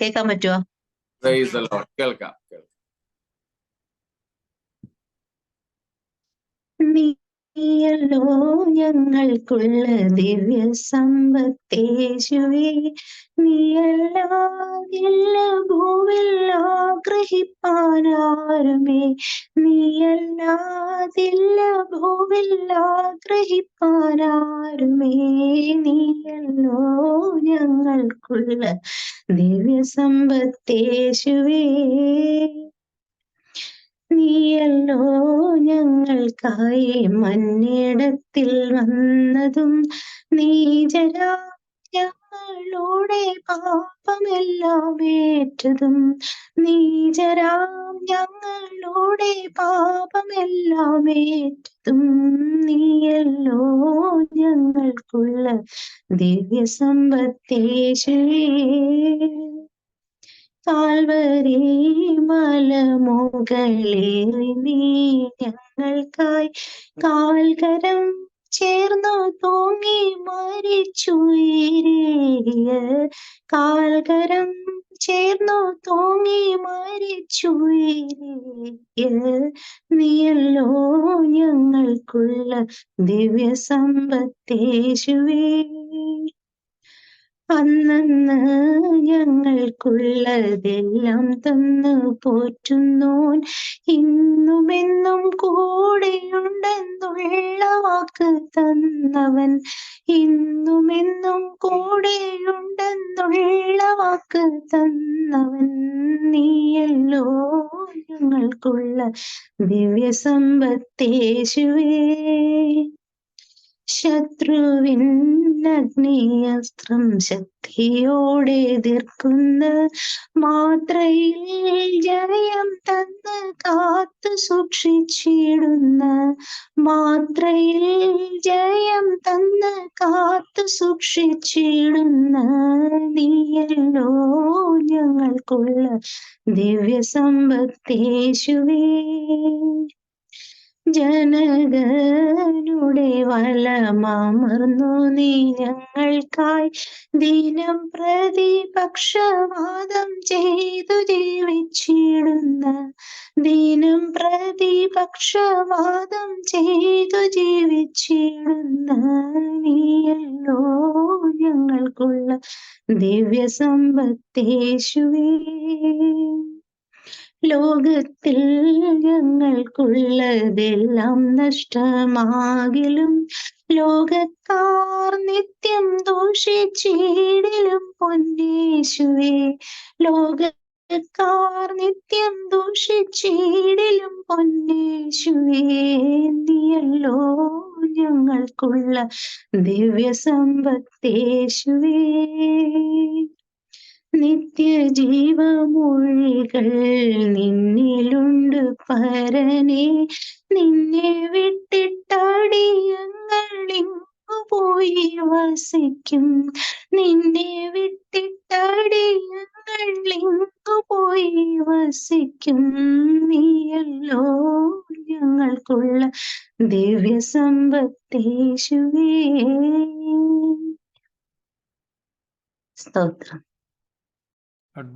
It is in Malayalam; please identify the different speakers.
Speaker 1: കേൾക്കാൻ പറ്റുമോ.
Speaker 2: കേൾക്കാം.
Speaker 1: നീയല്ലോ ഞങ്ങൾക്കുള്ള ദിവ്യ സമ്പത്തേശുവേ നീയല്ലാതില്ല ഗ്രഹിപ്പാനാരുമേ ആഗ്രഹിപ്പാനാരുമേ നീയല്ലാതില്ല ഭൂവില്ല ഗ്രഹിപ്പാനാരുമേ നീയല്ലോ ഞങ്ങൾക്കുള്ള ദിവ്യസമ്പത്തേശുവേ നീയല്ലോ ഞങ്ങൾക്കായി മന്നിടത്തിൽ വന്നതും നീചരാ ഞങ്ങളുടെ പാപമെല്ലാം ഏറ്റതും നീചരാം ഞങ്ങളുടെ പാപമെല്ലാം ഏറ്റതും നീയല്ലോ ഞങ്ങൾക്കുള്ള ദിവ്യ സമ്പത്തേശുവേ കാൽവരി മലമുകളേറി നീ ഞങ്ങൾക്കായി കാൽകരം ചേർന്നു തൂങ്ങി മരിച്ചുയരേറിയ കാൽകരം ചേർന്നു തൂങ്ങി മരിച്ചുയരിയ നീയല്ലോ ഞങ്ങൾക്കുള്ള ദിവ്യ സമ്പത്തേശുവേ അന്നന്ന് ഞങ്ങൾക്കുള്ളതെല്ലാം തന്നു പോറ്റുന്നോൻ ഇന്നുമെന്നും കൂടെയുണ്ടെന്നുള്ള വാക്ക് തന്നവൻ ഇന്നുമെന്നും കൂടെയുണ്ടെന്നുള്ള വാക്ക് തന്നവൻ ഞങ്ങൾക്കുള്ള ദിവ്യ സമ്പത്തേശുവേ ശത്രുവിൻ അഗ്നിയസ്ത്രം ശക്തിയോടെ എതിർക്കുന്ന മാത്രയിൽ ജയം തന്ന് കാത്തു സൂക്ഷിച്ചിടുന്ന മാത്രയിൽ ജയം തന്ന് കാത്തു സൂക്ഷിച്ചിടുന്ന നീയല്ലോ. ഞങ്ങൾക്കുള്ള ദിവ്യ സമ്പത്തേശുവേ ജനകനുടെ വലമർന്നു നീ ഞങ്ങൾക്കായി ദിനം പ്രതിപക്ഷവാദം ചെയ്തു ജീവിച്ചിടുന്ന ദിനം പ്രതിപക്ഷവാദം ചെയ്തു ജീവിച്ചിടുന്ന നീയല്ലോ ഞങ്ങൾക്കുള്ള ദിവ്യ സമ്പത്തേശുവേ ലോകത്തിൽ ഞങ്ങൾക്കുള്ളതെല്ലാം നഷ്ടമാകിലും ലോകക്കാർ നിത്യം ദൂഷിച്ചിടിലും പൊന്നേശുവേ. ലോകക്കാർ നിത്യം ദൂഷിച്ചിടിലും പൊന്നേശുവേ നീയല്ലോ ഞങ്ങൾക്കുള്ള ദിവ്യ സമ്പത്തേശുവേ നിത്യജീവമൊഴികൾ നിന്നിലുണ്ട് പരനെ നിന്നെ വിട്ടിട്ടടിയങ്ങൾ പോയി വസിക്കും. നിന്നെ വിട്ടിട്ടടിയു പോയി വസിക്കും നീയല്ലോ ഞങ്ങൾക്കുള്ള ദിവ്യ സമ്പത്തേശുവേ സ്തോത്രം.